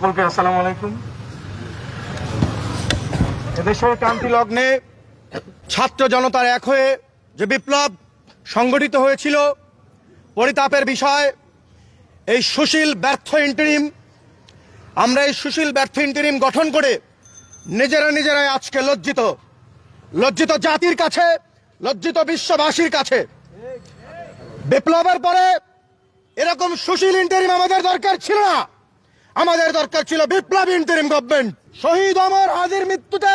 সকলকে আসসালামু আলাইকুম। এদেশের ক্রান্তি লগ্নে ছাত্র জনতার এক হয়ে যে বিপ্লব সংগঠিত হয়েছিল, পরিতাপের বিষয়, এই সুশীল ব্যর্থ ইন্টারিম আমরা এই সুশীল ব্যর্থ ইন্টারিম গঠন করে নিজেরা নিজেরাই আজকে লজ্জিত লজ্জিত জাতির কাছে, লজ্জিত বিশ্ববাসীর কাছে। বিপ্লবের পরে এরকম সুশীল ইন্টারিম আমাদের দরকার ছিল না। আমাদের দরকার ছিল বিপ্লবী ইন্টারিম গভর্নমেন্ট শহীদ অমর হাদির মৃত্যুতে।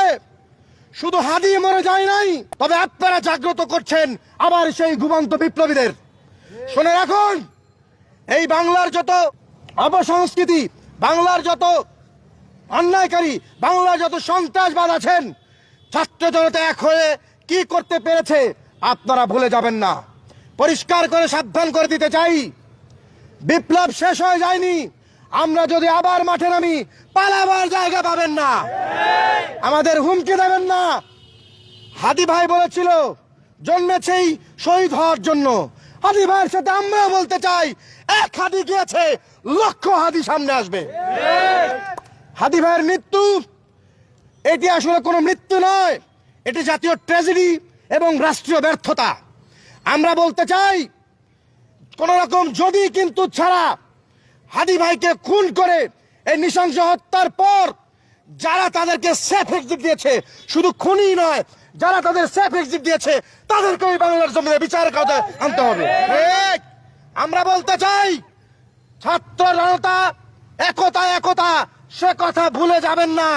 শুধু হাদি মরে যায় নাই, তবে আপনারা জাগ্রত করছেন আবার সেই ঘুমন্ত বিপ্লবীদের। শুনে রাখুন, এই বাংলার যত অপসংস্কৃতি, বাংলার যত অন্যায়কারী, বাংলার যত সন্ত্রাসবাদ আছেন, ছাত্র জনতা এক হয়ে কি করতে পেরেছে আপনারা ভুলে যাবেন না। পরিষ্কার করে সাবধান করে দিতে চাই। বিপ্লব শেষ হয়ে যায়নি আমরা যদি আবার মাঠে নামি, পালাবার জায়গা পাবেন না। আমাদের হুমকি দেবেন না। হাদি ভাই বলেছিল, জন্মেছেই শহীদ হওয়ার জন্য। হাদি ভাইয়ের সাথে আমরাও বলতে চাই, এক হাদি গিয়েছে, লক্ষ হাদি সামনে আসবে। হাদি ভাইয়ের মৃত্যু, এটি আসলে কোনো মৃত্যু নয়, এটি জাতীয় ট্র্যাজেডি এবং রাষ্ট্রীয় ব্যর্থতা। আমরা বলতে চাই, কোন রকম যদি কিন্তু ছাড়া হাদি ভাইকে খুন করে এই নৃশংস হত্যার পর যারা তাদেরকে সেফ এক্সিট দিয়েছে শুধু খুনই নয় যারা তাদের সেফ এক্সিট দিয়েছে তাদেরকে ওই বাংলার জমিনে বিচার করতে আনতে হবে। আমরা বলতে চাই ছাত্র জনতা একতা একতা সে কথা ভুলে যাবেন না।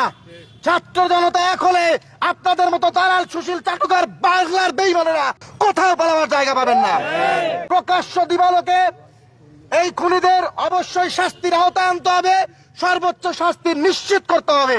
ছাত্র জনতা এক হলে আপনাদের মতো তারাল সুশীল চাটুকার বাংলার বেইমানেরা কোথাও পালাবার জায়গা পাবেন না। প্রকাশ্য দিবালোকে এই খুনিদের অবশ্যই শাস্তির আওতায় আনতে হবে সর্বোচ্চ শাস্তি নিশ্চিত করতে হবে।